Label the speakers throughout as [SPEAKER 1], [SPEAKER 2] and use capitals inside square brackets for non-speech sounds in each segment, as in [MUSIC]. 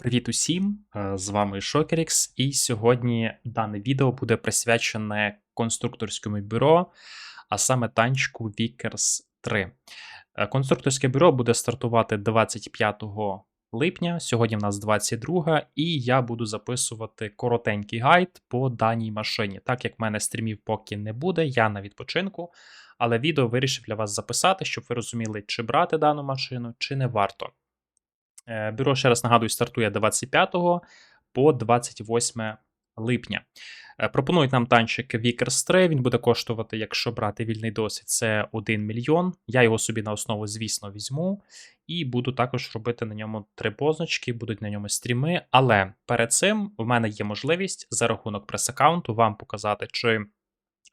[SPEAKER 1] Привіт усім! Е, З вами Shokerix, і сьогодні дане відео буде присвячене конструкторському бюро, а саме танчику Vickers 3. Е, Конструкторське бюро буде стартувати 25 липня, сьогодні в нас 22, і я буду записувати коротенький гайд по даній машині. Так як в мене стрімів поки не буде, я на відпочинку, але відео вирішив для вас записати, щоб ви розуміли, чи брати дану машину, чи не варто. Е, Бюро, ще раз нагадую, стартує 25 по 28 липня. Е, Пропонують нам танчик Vickers 3, він буде коштувати, якщо брати вільний досвід, це 1 мільйон. Я його собі на основу, звісно, візьму. І буду також робити на ньому три позначки, будуть на ньому стріми. Але перед цим в мене є можливість за рахунок прес-аккаунту вам показати, чи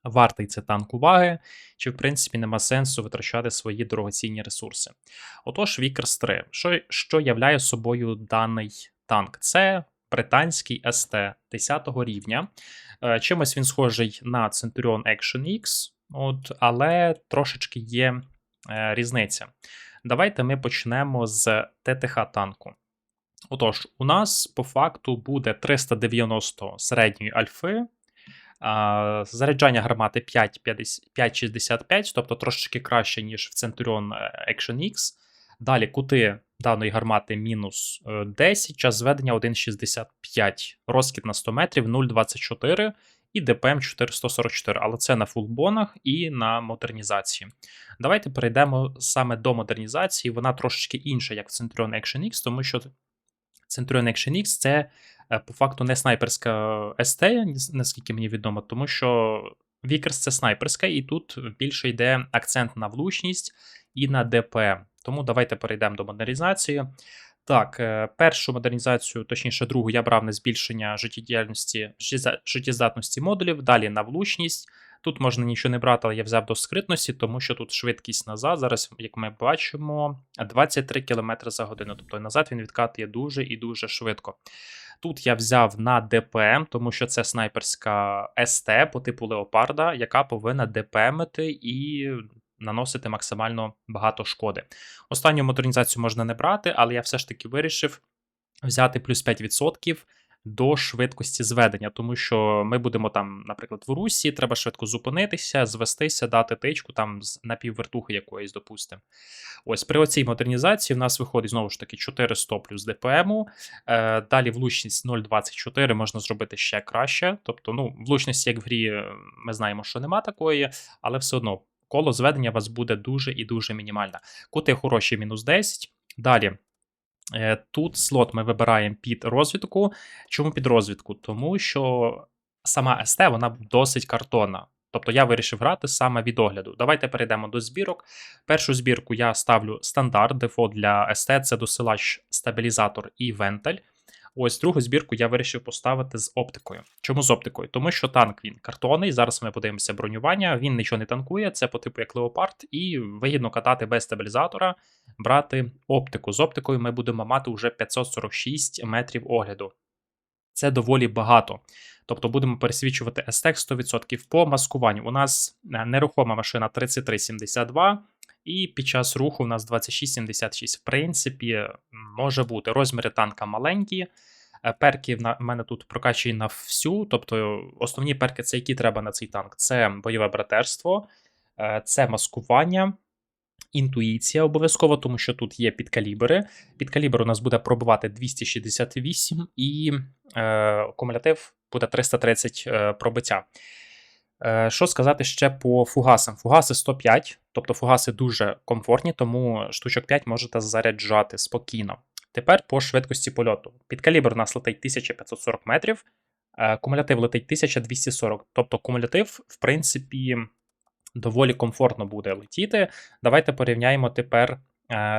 [SPEAKER 1] вартий це танк уваги, чи в принципі нема сенсу витрачати свої дорогоцінні ресурси. Отож, Vickers 3. Що, що являє собою даний танк? Це британський СТ 10 рівня. Е, Чимось він схожий на Centurion Action X, от, але трошечки є е, різниця. Давайте ми почнемо з ТТХ танку. Отож, у нас по факту буде 390 середньої альфи, заряджання гармати 5,65, тобто трошечки краще, ніж в Centurion Action X. Далі кути даної гармати мінус е, 10, час зведення 1,65, розкид на 100 метрів 0,24 і ДПМ 444, але це на фулбонах і на модернізації. Давайте перейдемо саме до модернізації. Вона трошечки інша, як в Centurion Action X, тому що Centurion Action X це е, по факту не снайперська СТ, наскільки мені відомо, тому що Вікерс це снайперська, і тут більше йде акцент на влучність і на ДПМ. Тому давайте перейдемо до модернізації. Так, е, першу модернізацію, точніше, другу, я брав на збільшення життєдіяльності, життєздатності модулів, далі на влучність. Тут можна нічого не брати, але я взяв до скритності, тому що тут швидкість назад. Зараз, як ми бачимо, 23 км за годину. Тобто назад він відкатує дуже і дуже швидко. Тут я взяв на ДПМ, тому що це снайперська СТ по типу Леопарда, яка повинна ДПМити і наносити максимально багато шкоди. Останню модернізацію можна не брати, але я все ж таки вирішив взяти плюс 5% до швидкості зведення, тому що ми будемо там, наприклад, в Русі, треба швидко зупинитися, звестися, дати тичку там з напіввертухи якоїсь, допустимо. Ось при оцій модернізації в нас виходить знову ж таки 400 плюс ДПМу. Е, далі влучність 0,24 можна зробити ще краще. Тобто, ну, влучності, як в грі, е, ми знаємо, що нема такої, але все одно коло зведення у вас буде дуже і дуже мінімальне. Кути хороші мінус 10. Далі. Е, Тут слот ми вибираємо під розвідку. Чому під розвідку? Тому що сама СТ вона досить картонна. Тобто я вирішив грати саме від огляду. Давайте перейдемо до збірок. Першу збірку я ставлю стандарт, дефолт для СТ це досилач, стабілізатор і вентиль. Ось другу збірку я вирішив поставити з оптикою. Чому з оптикою? Тому що танк він картонний. Зараз ми подивимося бронювання. Він нічого не танкує, це по типу як Леопард, і вигідно катати без стабілізатора, брати оптику. З оптикою ми будемо мати вже 546 метрів огляду. Це доволі багато. Тобто будемо пересвічувати STEC 100% по маскуванню. У нас е, нерухома машина 3372, і під час руху у нас 2676. В принципі, може бути. Розміри танка маленькі. Е, Перки в мене тут прокачені на всю. Тобто, основні перки, це які треба на цей танк: це бойове братерство, е, це маскування. Інтуїція обов'язково, тому що тут є підкалібри. Підкалібр у нас буде пробивати 268 і е, кумулятив буде 330 е, пробиття. Е, що сказати ще по фугасам? Фугаси 105, тобто фугаси дуже комфортні, тому штучок 5 можете заряджати спокійно. Тепер по швидкості польоту. Підкалібр у нас летить 1540 метрів, е, кумулятив летить 1240. Тобто кумулятив, в принципі, доволі комфортно буде летіти. Давайте порівняємо тепер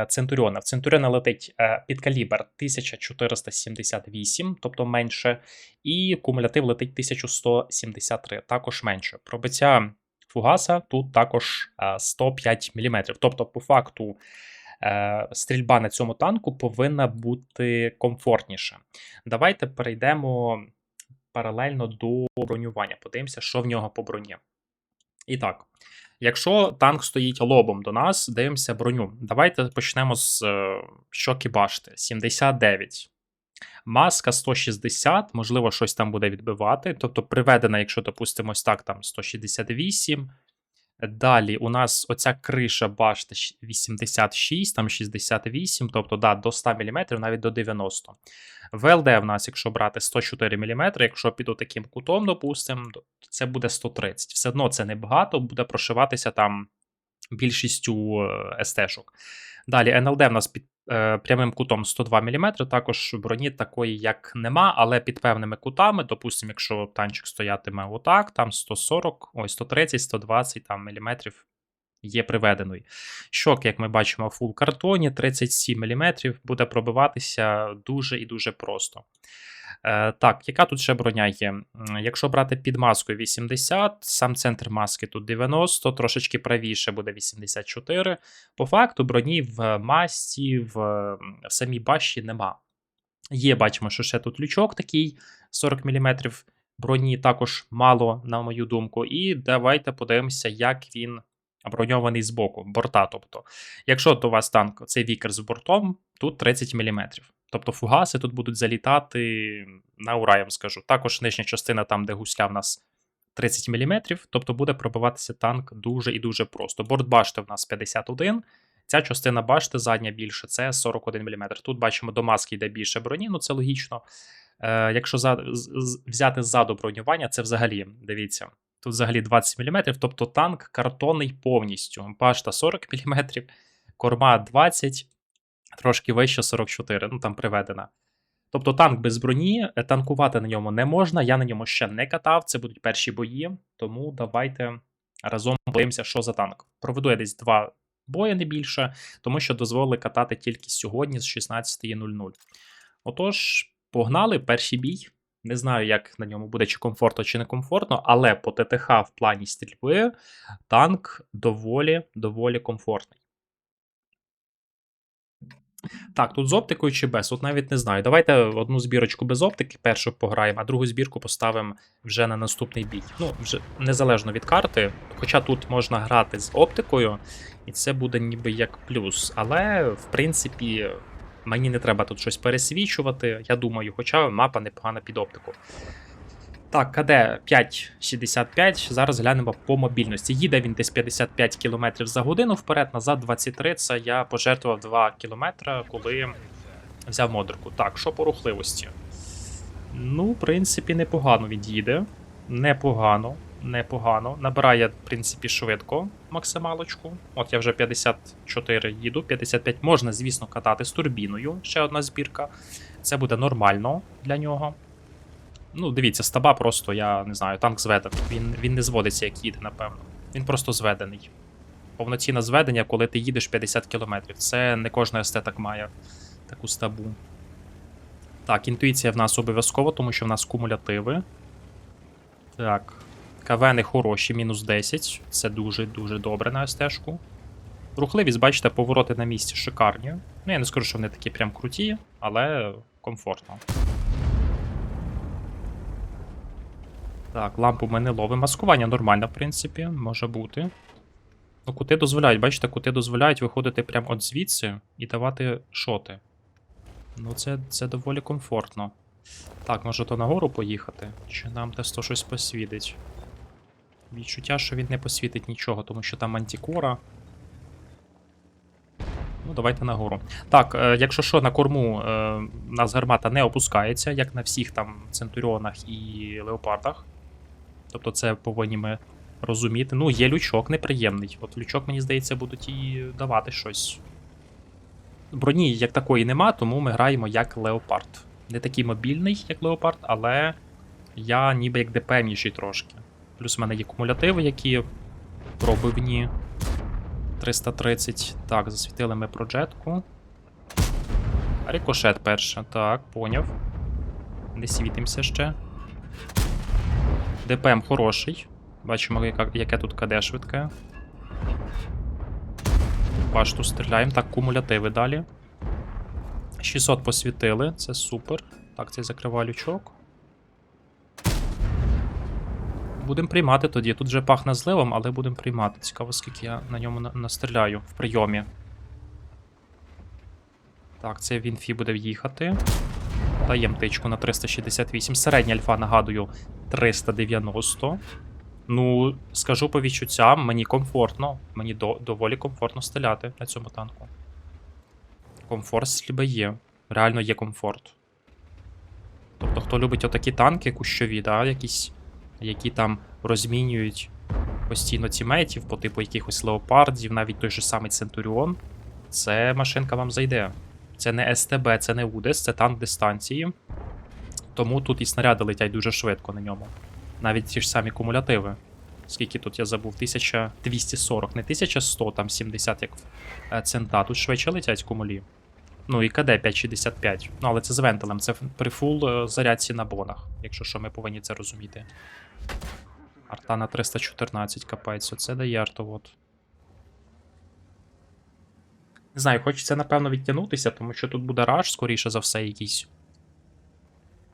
[SPEAKER 1] Центуріона. В Центуріона летить е, підкалібр 1478, тобто менше, і кумулятив летить 1173, також менше. Пробиття фугаса тут також е, 105 мм. Тобто, по факту, е, стрільба на цьому танку повинна бути комфортніша. Давайте перейдемо паралельно до бронювання. Подивимося, що в нього по броні. І так, якщо танк стоїть лобом до нас, дивимося броню. Давайте почнемо з щоки башти 79. Маска 160, можливо, щось там буде відбивати. Тобто приведена, якщо допустимо, ось так, там 168. Далі у нас оця криша башти 86, там 68, тобто да, до 100 мм, навіть до 90 ВЛД в нас, якщо брати 104 мм, якщо піду таким кутом, допустимо, це буде 130. Все одно це небагато, буде прошиватися там більшістю е, СТ-шок. Далі НЛД в нас під прямим кутом 102 мм, також броні такої, як нема, але під певними кутами, допустимо, якщо танчик стоятиме отак, там 140, ой, 130, 120 там, міліметрів є приведений. Щок, як ми бачимо, в фул картоні 37 мм, буде пробиватися дуже і дуже просто. Е, так, яка тут ще броня є? Якщо брати під маскою 80, сам центр маски тут 90, трошечки правіше буде 84. По факту броні в масці, в, самій баші нема. Є, бачимо, що ще тут лючок такий 40 мм. Броні також мало, на мою думку. І давайте подивимося, як він броньований з боку, борта. Тобто, якщо от у вас танк, цей вікер з бортом, тут 30 мм. Тобто фугаси тут будуть залітати на ура, я вам скажу. Також нижня частина, там, де гусля в нас 30 мм, тобто буде пробиватися танк дуже і дуже просто. Борт башти в нас 51. Ця частина башти задня більше, це 41 мм. Тут бачимо, до маски йде більше броні, ну це логічно. Е, якщо за, з- взяти ззаду бронювання, це взагалі, дивіться, тут взагалі 20 мм, тобто танк картонний повністю. Башта 40 мм, корма 20, трошки вище 44, ну там приведена. Тобто танк без броні, е, танкувати на ньому не можна. Я на ньому ще не катав. Це будуть перші бої. Тому давайте разом подивимося, що за танк. Проведу я десь два бої не більше, тому що дозволили катати тільки сьогодні з 16.00. Отож, погнали, перший бій. Не знаю, як на ньому буде, чи комфортно, чи не комфортно, але по ТТХ в плані стрільби танк доволі доволі комфортний. Так, тут з оптикою чи без? От навіть не знаю. Давайте одну збірочку без оптики першу пограємо, а другу збірку поставимо вже на наступний бій. Ну, вже незалежно від карти. Хоча тут можна грати з оптикою, і це буде ніби як плюс. Але, в принципі, мені не треба тут щось пересвічувати, я думаю, хоча мапа непогана під оптику. Так, КД 5,65. Зараз глянемо по мобільності. Їде він десь 55 км за годину вперед, назад 23. Це я пожертвував 2 км, коли взяв модерку. Так, що по рухливості? Ну, в принципі, непогано він їде. Непогано, непогано. Набирає, в принципі, швидко максималочку. От я вже 54 їду, 55 можна, звісно, катати з турбіною. Ще одна збірка. Це буде нормально для нього. Ну, дивіться, стаба просто, я не знаю, танк зведений. Він, він не зводиться, як їде, напевно. Він просто зведений. Повноцінне зведення, коли ти їдеш 50 км. Це не кожна СТ так має таку стабу. Так, інтуїція в нас обов'язково, тому що в нас кумулятиви. Так. КВНи хороші, мінус 10. Це дуже-дуже добре на СТ-шку. Рухливість, бачите, повороти на місці шикарні. Ну, я не скажу, що вони такі прям круті, але комфортно. Так, лампу ми не ловимо. Маскування нормально, в принципі, може бути. Ну, кути дозволяють, бачите, кути дозволяють виходити прямо от звідси і давати шоти. Ну, це, це доволі комфортно. Так, може то нагору поїхати? Чи нам тесто щось посвітить? Відчуття, що він не посвітить нічого, тому що там антикора. Ну, давайте нагору. Так, е, якщо що, на корму е, у нас гармата не опускається, як на всіх там центуріонах і леопардах. Тобто це повинні ми розуміти. Ну, є лючок неприємний. От лючок, мені здається, будуть і давати щось. Броні як такої нема, тому ми граємо як леопард. Не такий мобільний, як леопард, але я ніби як ДПМніший трошки. Плюс в мене є кумулятиви, які пробивні. 330. Так, засвітили ми проджетку. Рикошет перше. Так, поняв. Не світимося ще. ДПМ хороший. Бачимо, яке тут КД швидке. Башту стріляємо. Так, кумулятиви далі. 600 посвітили, це супер. Так, цей закриваю лючок. Будемо приймати тоді. Тут вже пахне зливом, але будемо приймати. Цікаво, скільки я на ньому на- настріляю в прийомі. Так, це він фі буде в'їхати. Даємо тичку на 368. Середня альфа, нагадую, 390. Ну, скажу по відчуттям, мені комфортно. Мені до, доволі комфортно стріляти на цьому танку. Комфорт сліби є. Реально є комфорт. Тобто, хто любить отакі танки кущові, да, якісь, які там розмінюють постійно тімейтів по типу якихось леопардів, навіть той же самий Центуріон, це машинка вам зайде. Це не СТБ, це не УДЕС, це танк дистанції. Тому тут і снаряди летять дуже швидко на ньому. Навіть ті ж самі кумулятиви. Скільки тут я забув? 1240, не 1100, там 70 як е, цента. Тут швидше летять кумулі. Ну і КД 565. Ну, але це з вентилем, це при фул е, зарядці на бонах, якщо що, ми повинні це розуміти. Арта на 314 капець, оце дає артовод. Не знаю, хочеться, напевно, відтягнутися, тому що тут буде раш, скоріше за все, якийсь.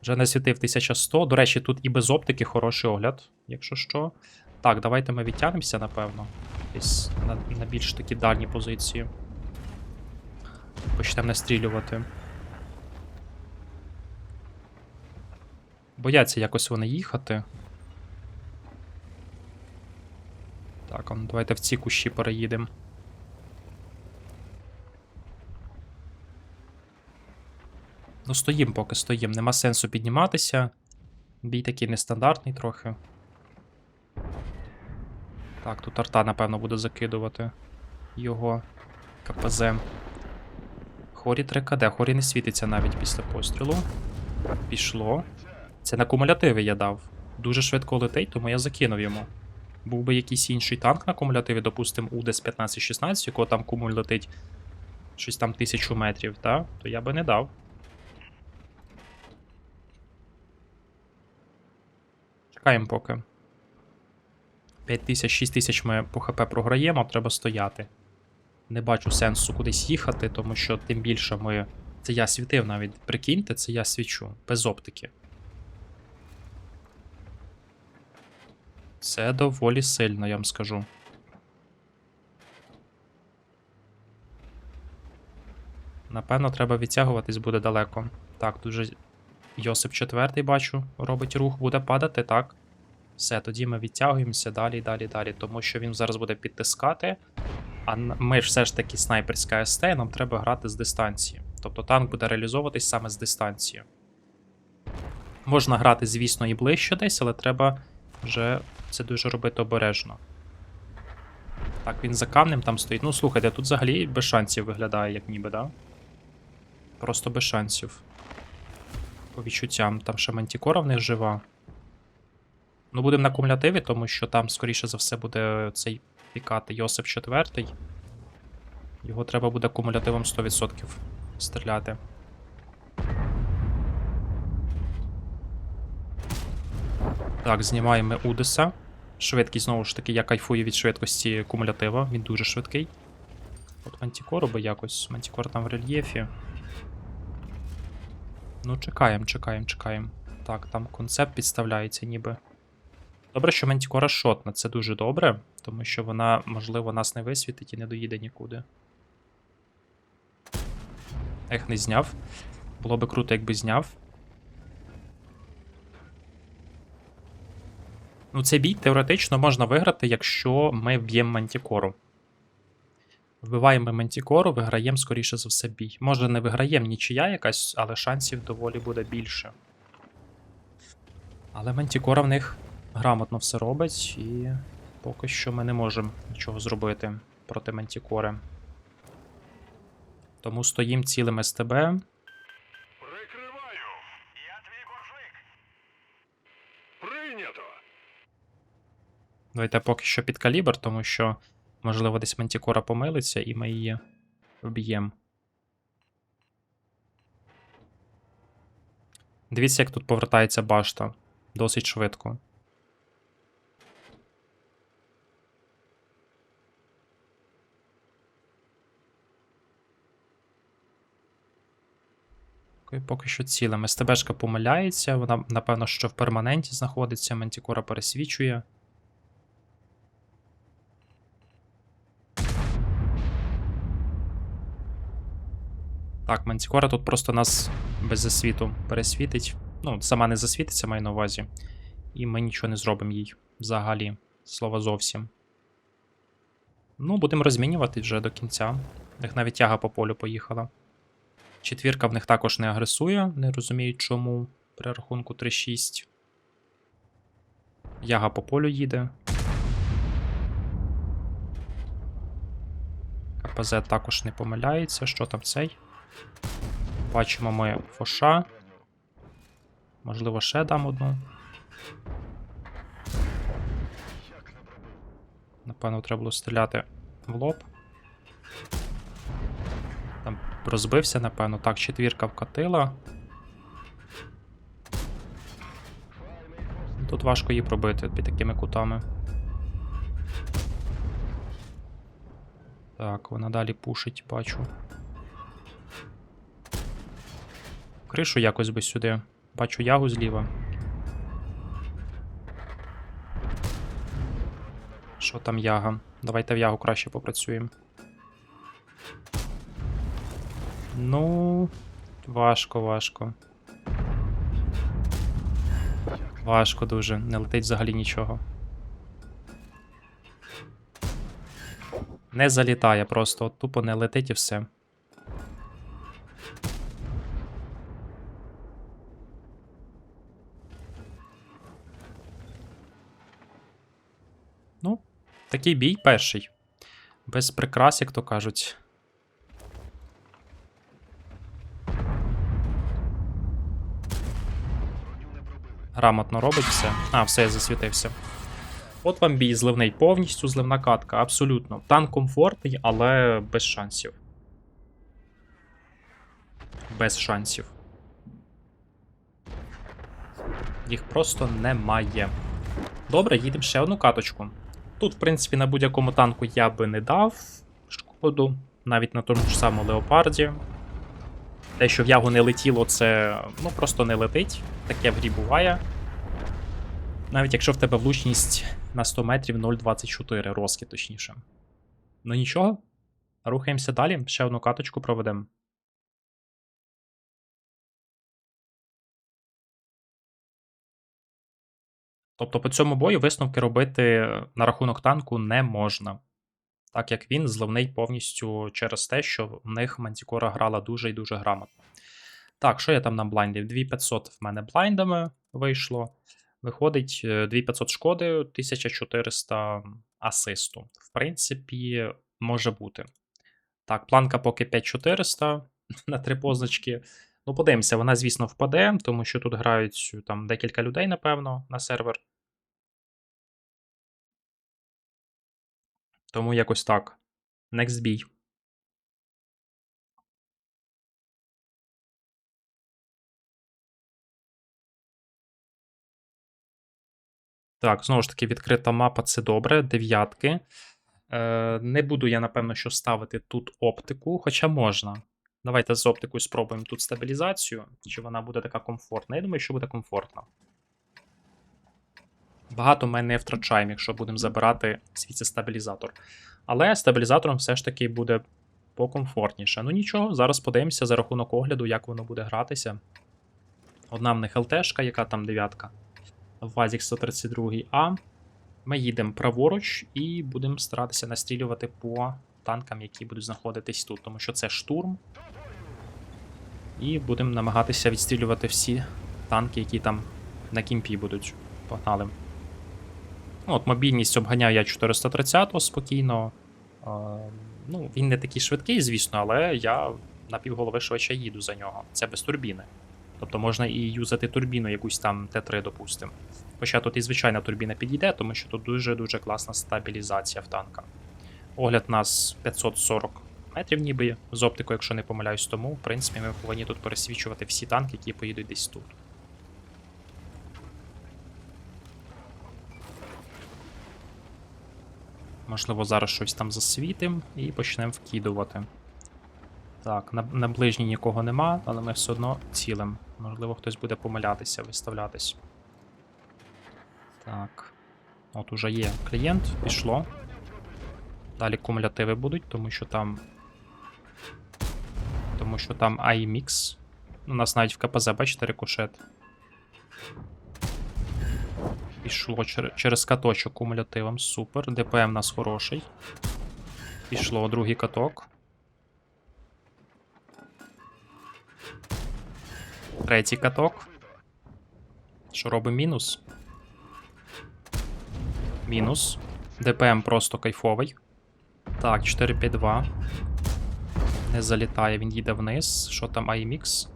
[SPEAKER 1] Вже не світив 1100. До речі, тут і без оптики хороший огляд, якщо що. Так, давайте ми відтягнемося, напевно. Десь на, на більш такі дальні позиції. Почнемо настрілювати. Бояться якось вони їхати. Так, ну давайте в ці кущі переїдемо. Ну, стоїм, поки стоїм. Нема сенсу підніматися. Бій такий нестандартний трохи. Так, тут арта, напевно, буде закидувати його КПЗ. Хорі 3 КД. Хорі не світиться навіть після пострілу. Пішло. Це на кумулятиви я дав. Дуже швидко летить, тому я закинув йому. Був би якийсь інший танк на кумулятиві, допустимо, УДЕС 1516, якого там кумуль летить щось там тисячу метрів, та? то я би не дав. Чекаємо поки. 5000, 6000 ми по ХП програємо, треба стояти. Не бачу сенсу кудись їхати, тому що тим більше ми. Це я світив навіть. Прикиньте, це я свічу. Без оптики. Це доволі сильно, я вам скажу. Напевно, треба відтягуватись буде далеко. Так, дуже. Йосип четвертий бачу, робить рух, буде падати, так. Все, тоді ми відтягуємося далі, далі, далі, тому що він зараз буде підтискати. А ми ж все ж таки снайперська СТ, і нам треба грати з дистанції. Тобто танк буде реалізовуватись саме з дистанції. Можна грати, звісно, і ближче десь, але треба вже це дуже робити обережно. Так, він за камнем там стоїть. Ну, слухайте, тут взагалі без шансів виглядає, як ніби, да? Просто без шансів. По відчуттям, там ще мантікора в них жива. Ну, будемо на кумулятиві, тому що там, скоріше за все, буде цей пікати Йосип 4. Його треба буде кумулятивом 100% стріляти. Так, знімаємо Удеса. Швидкість, знову ж таки, я кайфую від швидкості кумулятива, він дуже швидкий. От Мантікору би якось. Мантікор там в рельєфі. Ну, чекаємо, чекаємо, чекаємо. Так, там концепт підставляється ніби. Добре, що Мантікора шотна, це дуже добре, тому що вона, можливо, нас не висвітить і не доїде нікуди. Ех, не зняв. Було би круто, якби зняв. Ну, цей бій теоретично можна виграти, якщо ми вб'ємо Мантікору. Вбиваємо Мантікору, виграємо, скоріше за все, бій. Може, не виграємо нічия якась, але шансів доволі буде більше. Але Мантікора в них грамотно все робить, і поки що ми не можемо нічого зробити проти Мантікори. Тому стоїм цілим СТБ.
[SPEAKER 2] Прикриваю. Я твій боржник. Прийнято.
[SPEAKER 1] Давайте поки що під калібр, тому що, можливо, десь Мантікора помилиться, і ми її вб'ємо. Дивіться, як тут повертається башта. Досить швидко. Окей, Поки що цілим. СТБшка помиляється, вона, напевно, що в перманенті знаходиться, Мантікора пересвічує. Так, Мантікора тут просто нас без засвіту пересвітить. Ну, сама не засвітиться, маю на увазі. І ми нічого не зробимо їй взагалі. Слова зовсім. Ну, будемо розмінювати вже до кінця. В них навіть тяга по полю поїхала. Четвірка в них також не агресує, не розуміють чому. При рахунку 3-6. Яга по полю їде. КПЗ також не помиляється. Що там цей? Бачимо ми фоша. Можливо, ще дам одну. Напевно, треба було стріляти в лоб. Там розбився, напевно. Так, четвірка вкатила. Тут важко її пробити під такими кутами. Так, вона далі пушить, бачу. Кришу якось би сюди. Бачу ягу зліва. Що там яга? Давайте в ягу краще попрацюємо. Ну, важко, важко. Важко дуже, не летить взагалі нічого. Не залітає просто, от тупо не летить і все. Ну, такий бій перший. Без прикрас, як то кажуть. Грамотно робить все. А, все, я засвітився. От вам бій зливний повністю, зливна катка, абсолютно. Танк комфортний, але без шансів. Без шансів. Їх просто немає. Добре, їдемо ще одну каточку. Тут, в принципі, на будь-якому танку я би не дав шкоду, навіть на тому ж самому леопарді. Те, що в ягу не летіло, це ну просто не летить. Таке в грі буває. Навіть якщо в тебе влучність на 100 метрів 0,24 розки, точніше. Ну нічого. Рухаємося далі. Ще одну каточку проведемо. Тобто по цьому бою висновки робити на рахунок танку не можна. Так як він зливний повністю через те, що в них Мантікора грала дуже і дуже грамотно. Так, що я там на блайндів? 2500 в мене блайндами вийшло. Виходить 2500 шкоди, 1400 асисту. В принципі, може бути. Так, планка поки 5400 [LAUGHS] на три позначки. Ну, подивимося, вона, звісно, впаде, тому що тут грають там декілька людей, напевно, на сервер. Тому якось так. Next бій. Так, знову ж таки, відкрита мапа це добре. Дев'ятки. Е, Не буду я, напевно, що ставити тут оптику, хоча можна. Давайте з оптикою спробуємо тут стабілізацію. Чи вона буде така комфортна? Я думаю, що буде комфортна. Багато ми не втрачаємо, якщо будемо забирати звідси стабілізатор. Але стабілізатором все ж таки буде покомфортніше. Ну нічого, зараз подивимося за рахунок огляду, як воно буде гратися. Одна в них ЛТшка, яка там дев'ятка. Вазік 132А. Ми їдемо праворуч і будемо старатися настрілювати по танкам, які будуть знаходитись тут, тому що це штурм. І будемо намагатися відстрілювати всі танки, які там на кімпі будуть. Погнали. Ну, от Мобільність обганяю я 430-го спокійно. А, ну, Він не такий швидкий, звісно, але я на півголови швидше їду за нього. Це без турбіни. Тобто можна і юзати турбіну, якусь там Т3, допустимо. Хоча тут і звичайна турбіна підійде, тому що тут дуже-дуже класна стабілізація в танка. Огляд нас 540 метрів, ніби з оптикою, якщо не помиляюсь, тому, в принципі, ми повинні тут пересвічувати всі танки, які поїдуть десь тут. Можливо, зараз щось там засвітимо і почнемо вкидувати. Так, на, на ближній нікого нема, але ми все одно цілим. Можливо, хтось буде помилятися, виставлятись. Так. От уже є клієнт, пішло. Далі кумулятиви будуть, тому що там. Тому що там iMix У нас навіть в КПЗ, бачите, рикошет. Пішло чер- через каточок кумулятивом. Супер. ДПМ у нас хороший. Пішло другий каток. Третій каток. Що робимо мінус? Мінус. ДПМ просто кайфовий. Так, 4-5-2. Не залітає, він їде вниз. Що там IMX?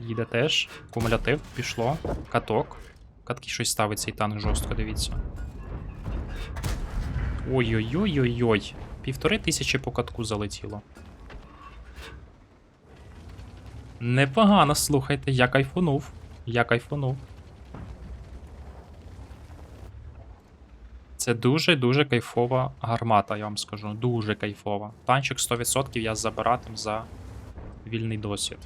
[SPEAKER 1] Їде теж. Кумулятив, пішло. Каток. Катки щось ставить цей танк жорстко, дивіться. Ой-ой-ой-ой-ой. Півтори тисячі по катку залетіло. Непогано, слухайте, я кайфанув. Я кайфанув. Це дуже-дуже кайфова гармата, я вам скажу. Дуже кайфова. Танчик 100% я забиратим за вільний досвід.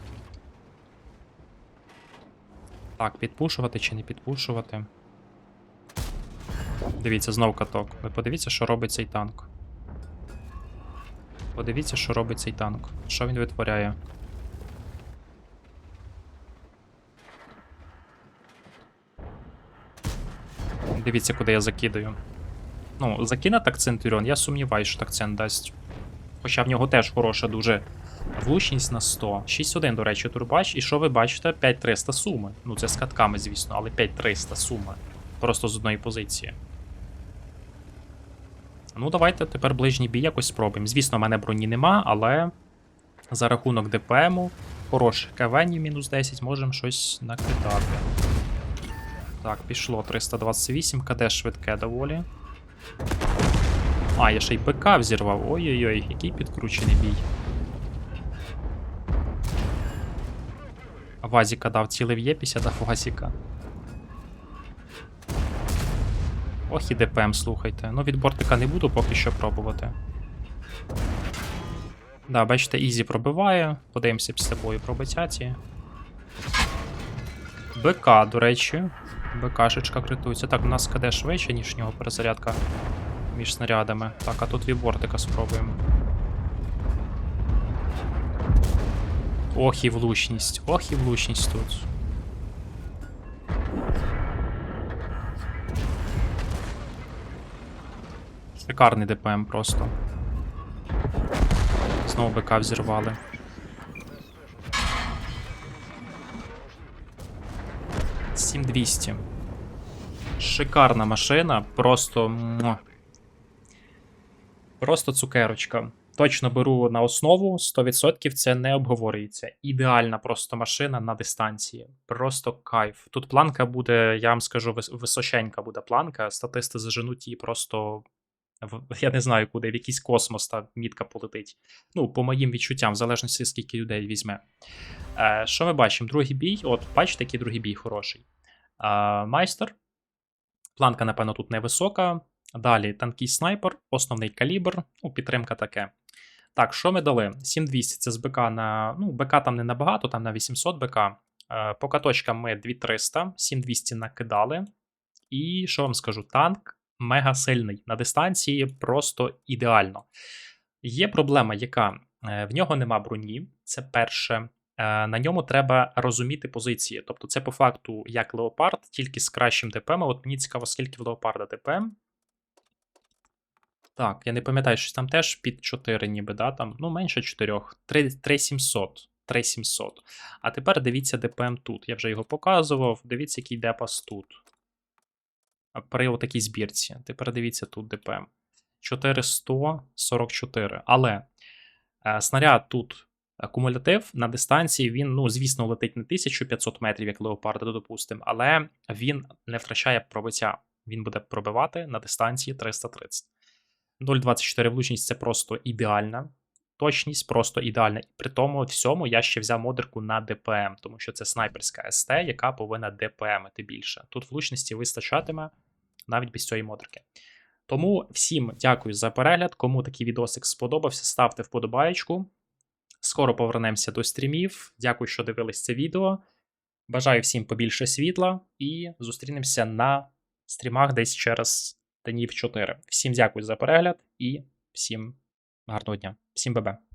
[SPEAKER 1] Так, підпушувати чи не підпушувати. Дивіться, знов каток. Ви подивіться, що робить цей танк. Подивіться, що робить цей танк. Що він витворяє. Дивіться, куди я закидаю. Ну, закине так Центуріон, я сумніваюся, що так цент дасть. Хоча в нього теж хороша дуже влучність на 100. 6-1, до речі, турбач. І що ви бачите? 5300 суми. Ну, це з катками, звісно, але 5300 суми. Просто з одної позиції. Ну, давайте тепер ближній бій якось спробуємо. Звісно, в мене броні нема, але за рахунок ДПМу, хороших кавенів мінус 10, можемо щось накидати. Так, пішло 328, КД швидке доволі. А, я ще й ПК взірвав. Ой-ой-ой, який підкручений бій. Вазіка дав цілив є 50 Вазіка. Ох і ДПМ, слухайте. Ну, від бортика не буду поки що пробувати. Да, бачите, Ізі пробиває. Подивимося після бою пробиття ці. БК, до речі. БКшечка критується. Так, у нас КД швидше, ніж в нього перезарядка між снарядами. Так, а тут від бортика спробуємо. Ох і влучність. Ох і влучність тут. Шикарний ДПМ просто. Знову БК взірвали. Сім 200. Шикарна машина, просто. Просто цукерочка. Точно беру на основу, 100% це не обговорюється. Ідеальна просто машина на дистанції. Просто кайф. Тут планка буде, я вам скажу, вис- височенька буде планка. Статисти заженуть її просто. Я не знаю куди, в якийсь космос та мітка полетить. Ну, по моїм відчуттям, в залежності, скільки людей візьме. Е, що ми бачимо? Другий бій. От, бачите, який другий бій хороший. Е, майстер. Планка, напевно, тут невисока. Далі танкий снайпер, основний калібр, ну, підтримка таке. Так, що ми дали? 7200 це з БК на. Ну, БК там не набагато, там на 800 БК. Е, по каточкам ми 2300, 7200 накидали. І що вам скажу? Танк мега сильний. На дистанції просто ідеально. Є проблема, яка Е, в нього нема броні, це перше. Е, На ньому треба розуміти позиції. Тобто, це по факту як леопард, тільки з кращим ДПМ. От мені цікаво, скільки в леопарда ДПМ. Так, я не пам'ятаю, що там теж під 4, ніби, да, там, ну, менше 4, 3700. 3700. А тепер дивіться ДПМ тут. Я вже його показував. Дивіться, який депас тут. При такій збірці. Тепер дивіться тут ДПМ. 4144. Але е, снаряд тут кумулятив на дистанції, він, ну, звісно, летить не 1500 метрів, як леопарда, допустимо, але він не втрачає пробиття. Він буде пробивати на дистанції 330. 0,24 влучність це просто ідеальна. Точність просто ідеальна. І при тому всьому я ще взяв модерку на ДПМ, тому що це снайперська СТ, яка повинна ДПМити більше. Тут влучності вистачатиме навіть без цієї модерки. Тому всім дякую за перегляд. Кому такий відосик сподобався, ставте вподобаєчку. Скоро повернемося до стрімів. Дякую, що дивились це відео. Бажаю всім побільше світла і зустрінемося на стрімах десь через днів 4. Всім дякую за перегляд і всім гарного дня. Всім бебе.